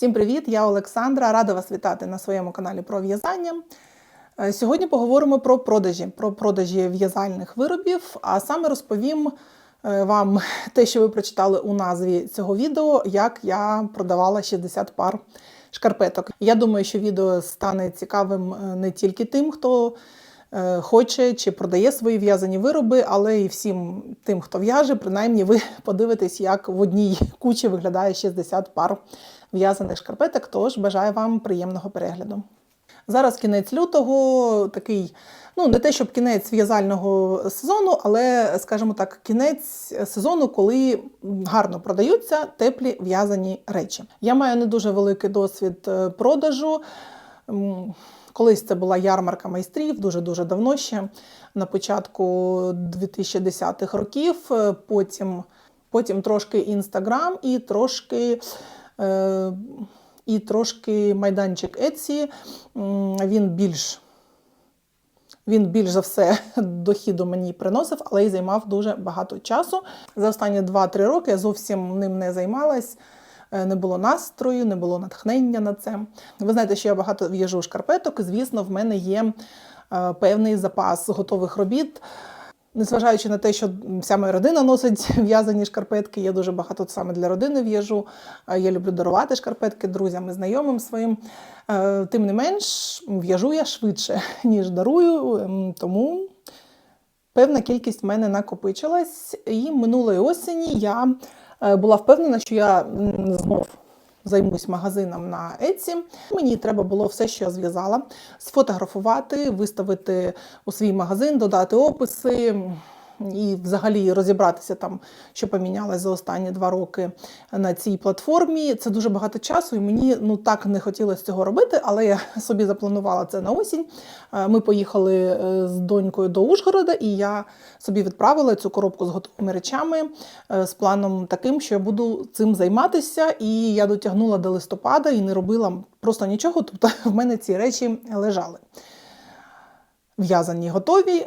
Всім привіт! Я Олександра. Рада вас вітати на своєму каналі про в'язання. Е, Сьогодні поговоримо про продажі, про продажі в'язальних виробів, а саме розповім е, вам те, що ви прочитали у назві цього відео, як я продавала 60 пар шкарпеток. Я думаю, що відео стане цікавим е, не тільки тим, хто хоче чи продає свої в'язані вироби, але і всім тим, хто в'яже, принаймні ви подивитесь, як в одній кучі виглядає 60 пар в'язаних шкарпеток. Тож бажаю вам приємного перегляду. Зараз кінець лютого, такий, ну не те, щоб кінець в'язального сезону, але, скажімо так, кінець сезону, коли гарно продаються теплі в'язані речі. Я маю не дуже великий досвід е, продажу. Колись це була ярмарка майстрів, дуже-дуже давно ще, на початку 2010-х років. Е, Потім, потім трошки Інстаграм і трошки. Е, і трошки майданчик м, він більш, він більш за все дохіду мені приносив, але й займав дуже багато часу. За останні 2-3 роки я зовсім ним не займалась. Е, Не було настрою, не було натхнення на це. Ви знаєте, що я багато в'яжу шкарпеток. Звісно, в мене є е, певний запас готових робіт. Незважаючи на те, що вся моя родина носить в'язані шкарпетки, я дуже багато саме для родини в'яжу. Я люблю дарувати шкарпетки друзям і знайомим своїм. Е, Тим не менш, в'яжу я швидше, ніж дарую, ем, тому певна кількість в мене накопичилась. І минулої осені я е, була впевнена, що я знов займусь магазином на Etsy. Мені треба було все, що я зв'язала, сфотографувати, виставити у свій магазин, додати описи. І взагалі розібратися там, що помінялось за останні два роки на цій платформі. Це дуже багато часу, і мені ну так не хотілося цього робити, але я собі запланувала це на осінь. Е, Ми поїхали е, з донькою до Ужгорода, і я собі відправила цю коробку з готовими речами е, з планом таким, що я буду цим займатися. І я дотягнула до листопада і не робила просто нічого. Тобто в мене ці речі лежали в'язані, готові.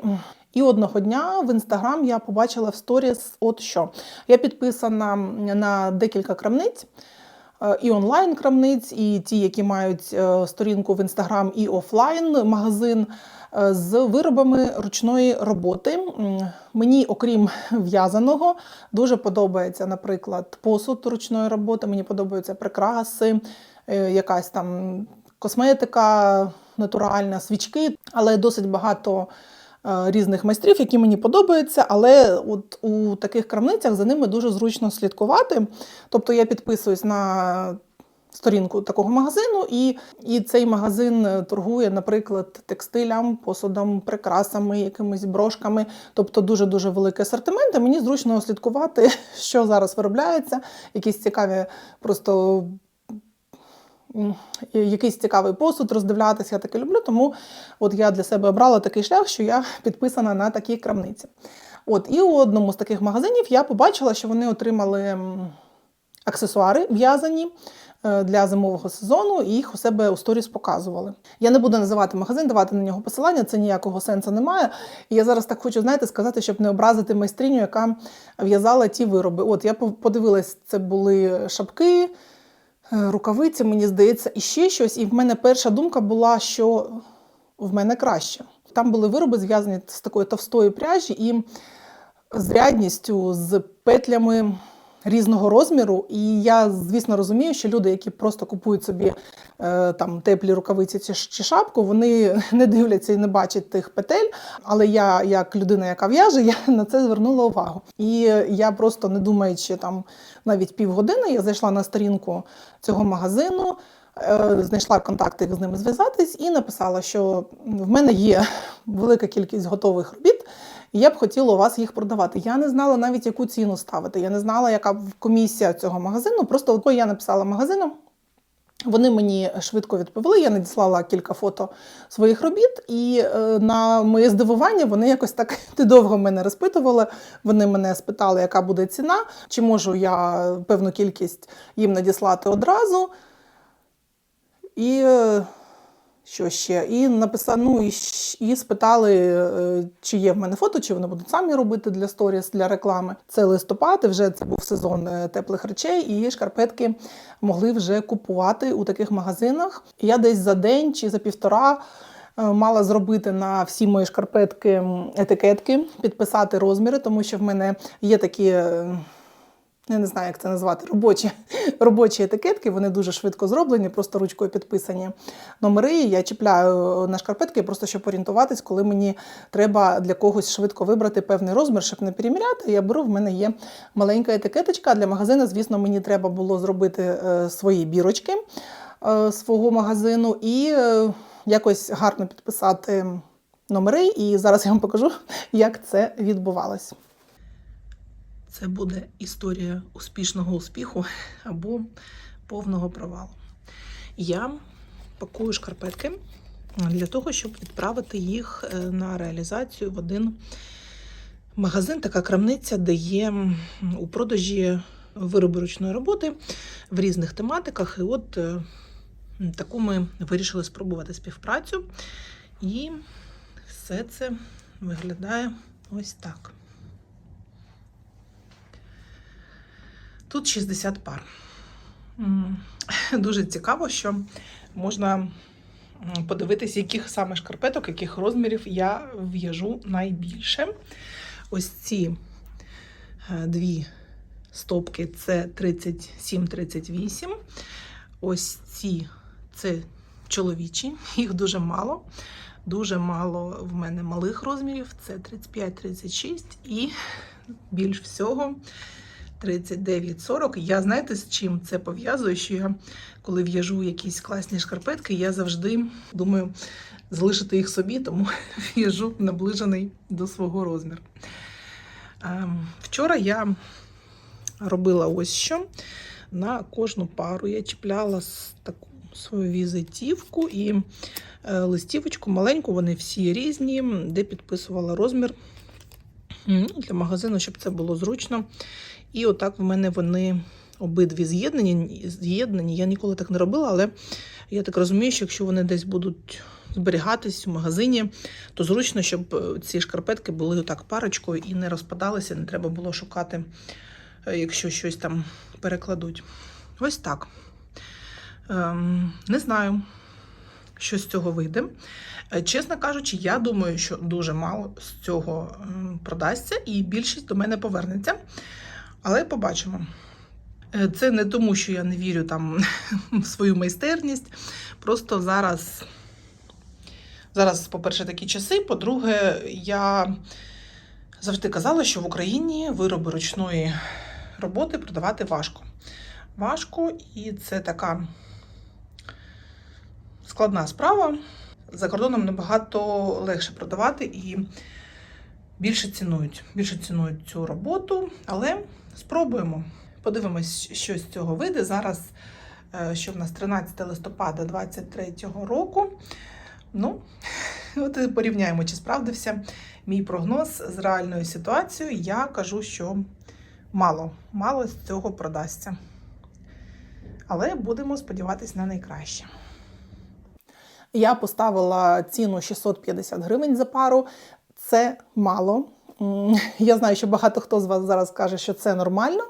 І одного дня в інстаграм я побачила в сторіс, от що я підписана на декілька крамниць. е, І онлайн крамниць, і ті, які мають е, сторінку в інстаграм, і офлайн магазин е, з виробами ручної роботи. Мені, окрім в'язаного, дуже подобається, наприклад, посуд ручної роботи. Мені подобаються прикраси, якась там косметика, натуральна, свічки, але досить багато різних майстрів, які мені подобаються. Але от у таких крамницях за ними дуже зручно слідкувати. Тобто я підписуюсь на сторінку такого магазину, і, і цей магазин е, торгує, наприклад, текстилям, посудом, прикрасами, якимись брошками, тобто дуже-дуже великий асортимент. І мені зручно слідкувати, що зараз виробляється, якісь цікаві просто якийсь цікавий посуд роздивлятися, я таке люблю. Тому от я для себе обрала такий шлях, що я підписана на такі крамниці. От, і у одному з таких магазинів я побачила, що вони отримали аксесуари в'язані е, для зимового сезону, і їх у себе у сторіс показували. Я не буду називати магазин, давати на нього посилання, це ніякого сенсу немає. І я зараз так хочу, знаєте, сказати, щоб не образити майстриню, яка в'язала ті вироби. От я по- подивилась, це були шапки, рукавиці, мені здається, і ще щось. І в мене перша думка була, що в мене краще. Там були вироби зв'язані з такої товстої пряжі і з рядністю, з петлями різного розміру. І я, звісно, розумію, що люди, які просто купують собі е, там теплі рукавиці чи, чи шапку, вони не дивляться і не бачать тих петель. Але я, як людина, яка в'яже, я на це звернула увагу. І я просто не думаючи там навіть півгодини, я зайшла на сторінку цього магазину. е, Знайшла контакти, з ними зв'язатись, і написала, що в мене є велика кількість готових робіт, і я б хотіла у вас їх продавати. Я не знала навіть, яку ціну ставити. Я не знала, яка комісія цього магазину. Просто коли я написала магазину, вони мені швидко відповіли. Я надіслала кілька фото своїх робіт, і е, на моє здивування вони якось так довго мене розпитували. Вони мене спитали, яка буде ціна, чи можу я певну кількість їм надіслати одразу. І е, Що ще? І написали, ну і, і спитали, е, чи є в мене фото, чи вони будуть самі робити для сторіс, для реклами. Це листопад, вже це був сезон е, теплих речей, і шкарпетки могли вже купувати у таких магазинах. Я десь за день чи за півтора е, мала зробити на всі мої шкарпетки етикетки, підписати розміри, тому що в мене є такі. Я не знаю, як це назвати, робочі, робочі етикетки, вони дуже швидко зроблені, просто ручкою підписані номери. Я чіпляю на шкарпетки, просто щоб орієнтуватись, коли мені треба для когось швидко вибрати певний розмір, щоб не переміряти. Я беру, в мене є маленька етикеточка. Для магазину, звісно, мені треба було зробити е, свої бірочки е, свого магазину і е, якось гарно підписати номери. І зараз я вам покажу, як це відбувалось. Це буде історія успішного успіху або повного провалу. Я пакую шкарпетки для того, щоб відправити їх е, на реалізацію в один магазин, така крамниця, де є у продажі вироби ручної роботи в різних тематиках. І от е, таку ми вирішили спробувати співпрацю. І все це виглядає ось так. Тут 60 пар. Дуже цікаво, що можна м, подивитись, яких саме шкарпеток, яких розмірів я в'яжу найбільше. Ось ці е, дві стопки це 37-38. Ось ці це чоловічі, їх дуже мало. Дуже мало в мене малих розмірів, це 35-36 і більш всього 39-40. Я знаєте, з чим це пов'язую? Що я, коли в'яжу якісь класні шкарпетки, я завжди думаю залишити їх собі, тому в'яжу наближений до свого розміру. Ем, Вчора я робила ось що. На кожну пару я чіпляла таку свою візитівку і е, листівочку маленьку, вони всі різні, де підписувала розмір ну, для магазину, щоб це було зручно. І отак в мене вони обидві з'єднані. з'єднані. Я ніколи так не робила, але я так розумію, що якщо вони десь будуть зберігатись в магазині, то зручно, щоб е, ці шкарпетки були отак парочкою і не розпадалися, не треба було шукати, е, якщо щось там перекладуть. Ось так. Ем, не знаю, що з цього вийде. Е, Чесно кажучи, я думаю, що дуже мало з цього ем, продасться, і більшість до мене повернеться. Але побачимо. Е, Це не тому, що я не вірю там в свою майстерність. Просто зараз, зараз, по-перше, такі часи. По-друге, я завжди казала, що в Україні вироби ручної роботи продавати важко. Важко, і це така складна справа. За кордоном набагато легше продавати і більше цінують. Більше цінують цю роботу, але спробуємо. Подивимось, що з цього вийде. Зараз, е, що в нас 13 листопада 2023 року. Ну, от і порівняємо, чи справдився мій прогноз з реальною ситуацією. Я кажу, що мало, мало з цього продасться. Але будемо сподіватися на найкраще. Я поставила ціну 650 гривень за пару. Це мало. Я знаю, що багато хто з вас зараз каже, що це нормально,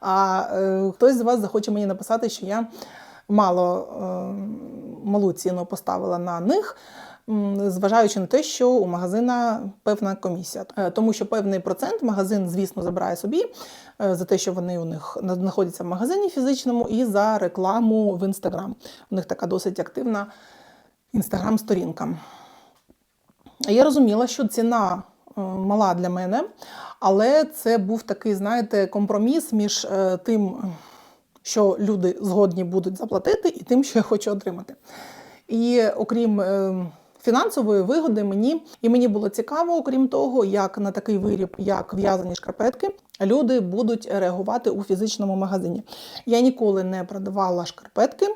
а е, хтось з вас захоче мені написати, що я мало, е, малу ціну поставила на них. Зважаючи на те, що у магазина певна комісія, Е, тому що певний процент магазин, звісно, забирає собі за те, що вони у них знаходяться в магазині фізичному, і за рекламу в інстаграм. У них така досить активна інстаграм-сторінка. Я розуміла, що ціна мала для мене, але це був такий, знаєте, компроміс між е, тим, що люди згодні будуть заплатити, і тим, що я хочу отримати. І окрім е, фінансової вигоди, мені і мені було цікаво, окрім того, як на такий виріб, як в'язані шкарпетки, люди будуть реагувати у фізичному магазині. Я ніколи не продавала шкарпетки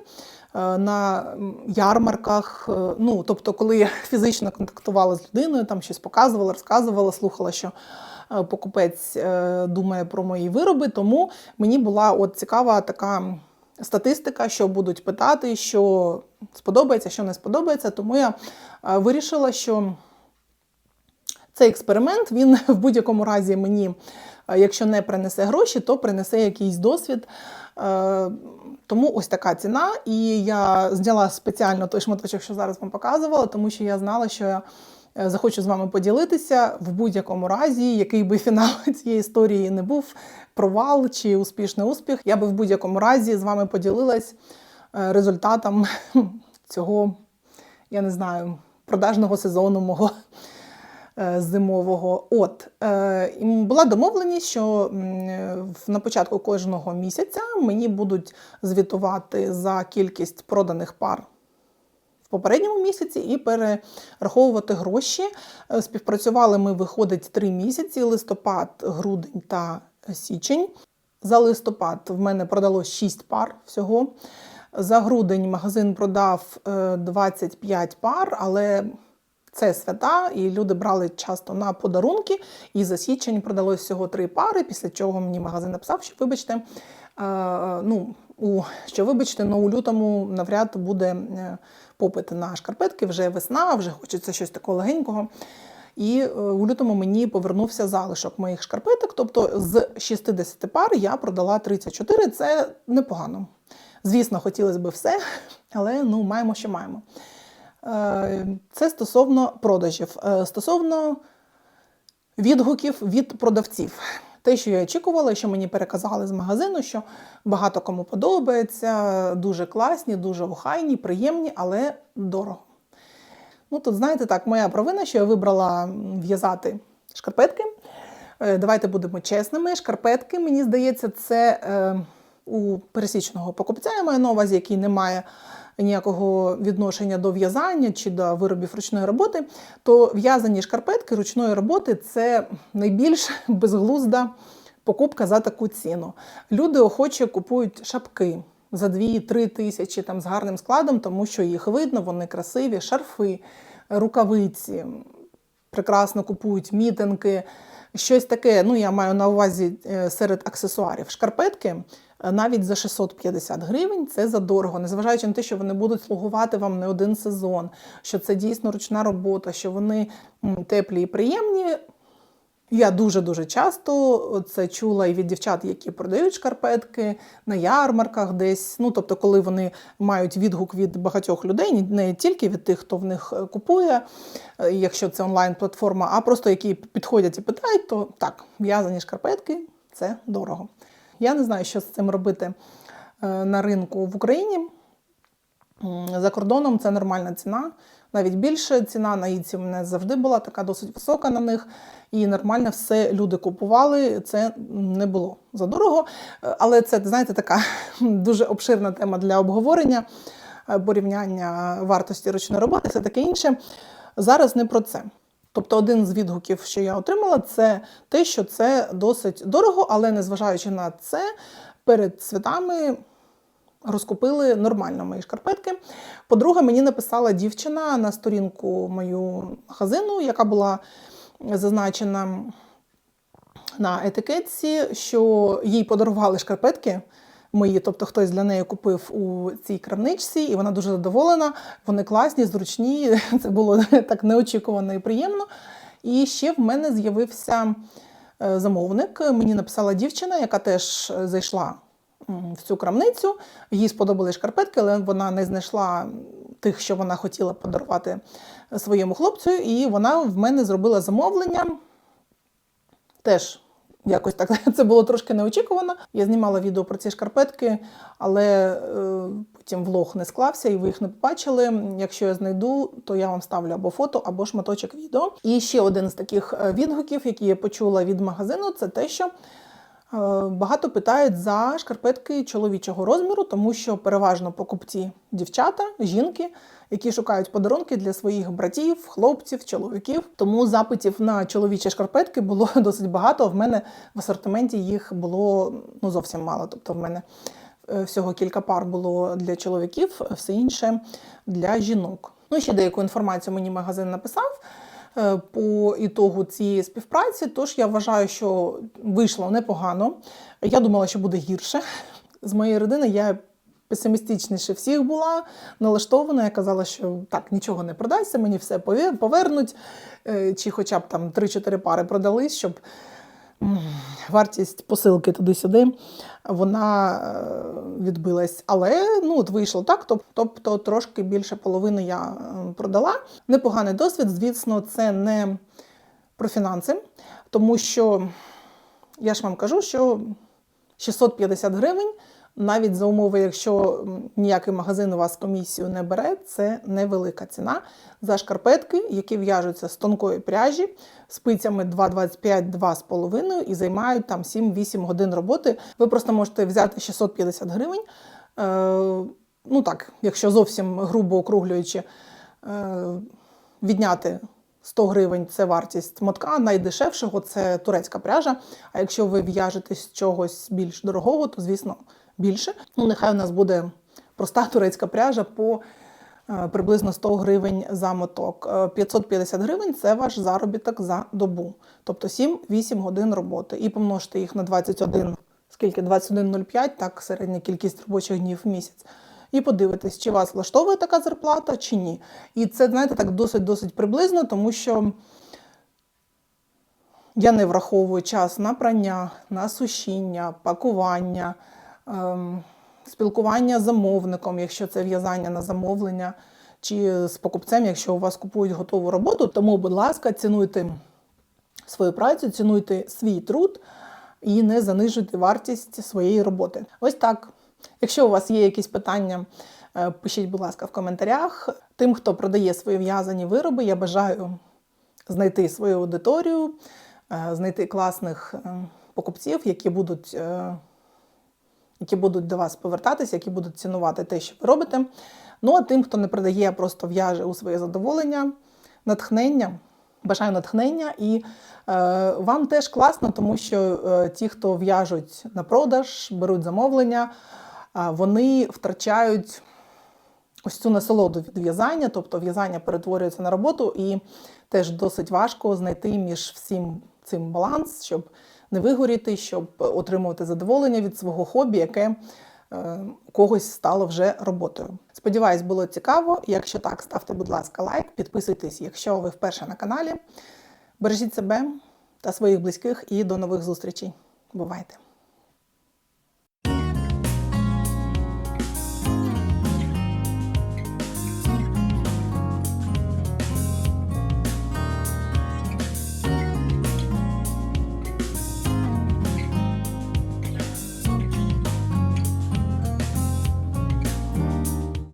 на ярмарках. е, Ну, тобто, коли я фізично контактувала з людиною, там щось показувала, розказувала, слухала, що е, покупець е, думає про мої вироби. Тому мені була от цікава така статистика, що будуть питати, що сподобається, що не сподобається. Тому я е, вирішила, що цей експеримент він в будь-якому разі мені, е, якщо не принесе гроші, то принесе якийсь досвід. Е, Тому ось така ціна. І я зняла спеціально той шматочок, що зараз вам показувала, тому що я знала, що я захочу з вами поділитися в будь-якому разі, який би фінал цієї історії не був, провал чи успішний успіх. Я би в будь-якому разі з вами поділилась е, результатом цього, я не знаю, продажного сезону мого зимового. От е, була домовленість, що е, на початку кожного місяця мені будуть звітувати за кількість проданих пар попередньому місяці і перераховувати гроші. Е, Співпрацювали ми, виходить, три місяці: листопад, грудень та січень. За листопад в мене продалось 6 пар всього. За грудень магазин продав е, 25 пар, але це свята, і люди брали часто на подарунки. І за січень продалось всього три пари, після чого мені магазин написав, що вибачте, е, ну, у, що вибачте, ну, у лютому навряд буде е, попит на шкарпетки, вже весна, вже хочеться щось такого легенького. І е, у лютому мені повернувся залишок моїх шкарпеток. Тобто з 60 пар я продала 34. Це непогано. Звісно, хотілося б все, але ну, маємо, що маємо. Е, Це стосовно продажів. Е, Стосовно відгуків від продавців. Те, що я очікувала, що мені переказали з магазину, що багато кому подобається, дуже класні, дуже охайні, приємні, але дорого. Ну, тут, знаєте, так, моя провина, що я вибрала в'язати шкарпетки. Е, Давайте будемо чесними. Шкарпетки, мені здається, це у пересічного покупця, я маю на увазі, який не має ніякого відношення до в'язання чи до виробів ручної роботи, то в'язані шкарпетки ручної роботи це найбільш безглузда покупка за таку ціну. Люди охоче купують шапки за 2-3 тисячі там, з гарним складом, тому що їх видно, вони красиві, шарфи, рукавиці, прекрасно купують мітинги. Щось таке, ну я маю на увазі е, серед аксесуарів. Шкарпетки навіть за 650 гривень це задорого, незважаючи на те, що вони будуть слугувати вам не один сезон, що це дійсно ручна робота, що вони теплі і приємні. Я дуже-дуже часто це чула і від дівчат, які продають шкарпетки на ярмарках десь. Ну, тобто, коли вони мають відгук від багатьох людей, не тільки від тих, хто в них е, купує, е, якщо це онлайн-платформа, а просто які підходять і питають, то так, в'язані шкарпетки це дорого. Я не знаю, що з цим робити е, на ринку в Україні. За кордоном це нормальна ціна, навіть більше ціна на іці мене завжди була така досить висока на них. І нормально все люди купували. Це не було задорого. Е, Але це, знаєте, така дуже обширна тема для обговорення, е, порівняння вартості ручної роботи, все таке інше. Зараз не про це. Тобто, один з відгуків, що я отримала, це те, що це досить дорого, але незважаючи на це, перед святами розкупили нормально мої шкарпетки. По-друге, мені написала дівчина на сторінку мою магазину, яка була зазначена на етикетці, що їй подарували шкарпетки мої, тобто хтось для неї купив у цій крамничці, і вона дуже задоволена. Вони класні, зручні. Це було так неочікувано і приємно. І ще в мене з'явився е, замовник. Мені написала дівчина, яка теж е, зайшла в цю крамницю. Їй сподобались шкарпетки, але вона не знайшла тих, що вона хотіла подарувати своєму хлопцю. І вона в мене зробила замовлення. Теж якось так це було трошки неочікувано. Я знімала відео про ці шкарпетки, але е, потім влог не склався і ви їх не побачили. Якщо я знайду, то я вам ставлю або фото, або шматочок відео. І ще один з таких е, відгуків, які я почула від магазину, це те, що. Е, Багато питають за шкарпетки чоловічого розміру, тому що переважно покупці дівчата, жінки, які шукають подарунки для своїх братів, хлопців, чоловіків. Тому запитів на чоловічі шкарпетки було досить багато. В мене в асортименті їх було ну зовсім мало. Тобто, в мене е, всього кілька пар було для чоловіків, все інше для жінок. Ну ще деяку інформацію мені магазин написав по ітогу цієї співпраці. Тож я вважаю, що вийшло непогано. Я думала, що буде гірше. З моєї родини я песимістичніше всіх була налаштована. Я казала, що так, нічого не продасться, мені все повернуть, е, чи хоча б там 3-4 пари продались, щоб вартість посилки туди-сюди вона е, відбилась. Але ну, от вийшло так, тобто трошки більше половини я е, продала. Непоганий досвід, звісно, це не про фінанси, тому що я ж вам кажу, що 650 гривень, навіть за умови, якщо ніякий магазин у вас комісію не бере, це невелика ціна за шкарпетки, які в'яжуться з тонкої пряжі, спицями 2,25-2,5 і займають там 7-8 годин роботи. Ви просто можете взяти 650 гривень. Е, ну так, якщо зовсім грубо округлюючи, е, відняти 100 гривень це вартість мотка, найдешевшого це турецька пряжа. А якщо ви в'яжете з чогось більш дорогого, то звісно більше. Ну, нехай у нас буде проста турецька пряжа по е, приблизно 100 гривень за моток. Е, 550 гривень це ваш заробіток за добу, тобто 7-8 годин роботи. І помножте їх на 21, скільки 21,05, так середня кількість робочих днів в місяць. І подивитись, чи вас влаштовує така зарплата, чи ні. І це, знаєте, так досить-досить приблизно, тому що я не враховую час на прання, на сушіння, пакування, спілкування з замовником, якщо це в'язання на замовлення, чи з покупцем, якщо у вас купують готову роботу. Тому, будь ласка, цінуйте свою працю, цінуйте свій труд і не занижуйте вартість своєї роботи. Ось так. Якщо у вас є якісь питання, е, пишіть, будь ласка, в коментарях. Тим, хто продає свої в'язані вироби, я бажаю знайти свою аудиторію, е, знайти класних е, покупців, які будуть, які будуть до вас повертатися, які будуть цінувати те, що ви робите. Ну а тим, хто не продає, просто в'яже у своє задоволення, натхнення. Бажаю натхнення і е, вам теж класно, тому що е, ті, хто в'яжуть на продаж, беруть замовлення, е, вони втрачають ось цю насолоду від в'язання, тобто в'язання перетворюється на роботу, і теж досить важко знайти між всім цим баланс, щоб не вигоріти, щоб отримувати задоволення від свого хобі, яке е, когось стало вже роботою. Сподіваюсь, було цікаво. Якщо так, ставте, будь ласка, лайк, підписуйтесь, якщо ви вперше на каналі. Бережіть себе та своїх близьких і до нових зустрічей. Бувайте!